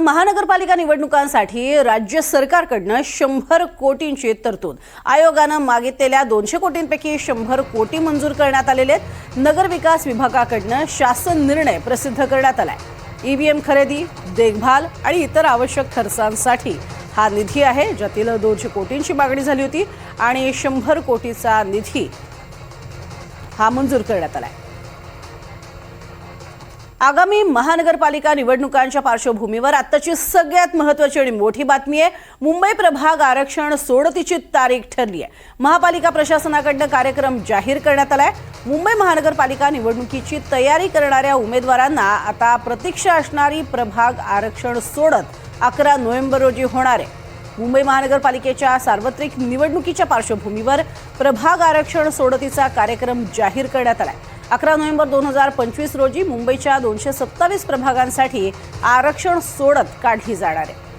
तर महानगरपालिका निवडणुकांसाठी राज्य सरकारकडनं शंभर कोटींची तरतूद. आयोगानं मागितलेल्या दोनशे कोटींपैकी शंभर कोटी मंजूर करण्यात आलेले आहेत. नगरविकास विभागाकडनं शासन निर्णय प्रसिद्ध करण्यात आलाय. ईव्हीएम खरेदी देखभाल आणि इतर आवश्यक खर्चांसाठी हा निधी आहे ज्यातील दोनशे कोटींची मागणी झाली होती आणि शंभर कोटीचा निधी हा मंजूर करण्यात आलाय. आगामी महानगरपालिका निवडणुकांच्या पार्श्वभूमीवर आत्ताची सगळ्यात महत्वाची आणि मोठी बातमी आहे मुंबई प्रभाग आरक्षण सोडतीची तारीख ठरली आहे महापालिका प्रशासनाकडनं कार्यक्रम जाहीर करण्यात आलाय. मुंबई महानगरपालिका निवडणुकीची तयारी करणाऱ्या उमेदवारांना आता प्रतीक्षा असणारी प्रभाग आरक्षण सोडत अकरा नोव्हेंबर रोजी होणार आहे. मुंबई महानगरपालिकेच्या सार्वत्रिक निवडणुकीच्या पार्श्वभूमीवर प्रभाग आरक्षण सोडतीचा कार्यक्रम जाहीर करण्यात आला आहे अकरा नोव्हेंबर दोन हजार पंचवीस रोजी मुंबईच्या दोनशे सत्तावीस प्रभागांसाठी आरक्षण सोडत काढली जाणार आहे.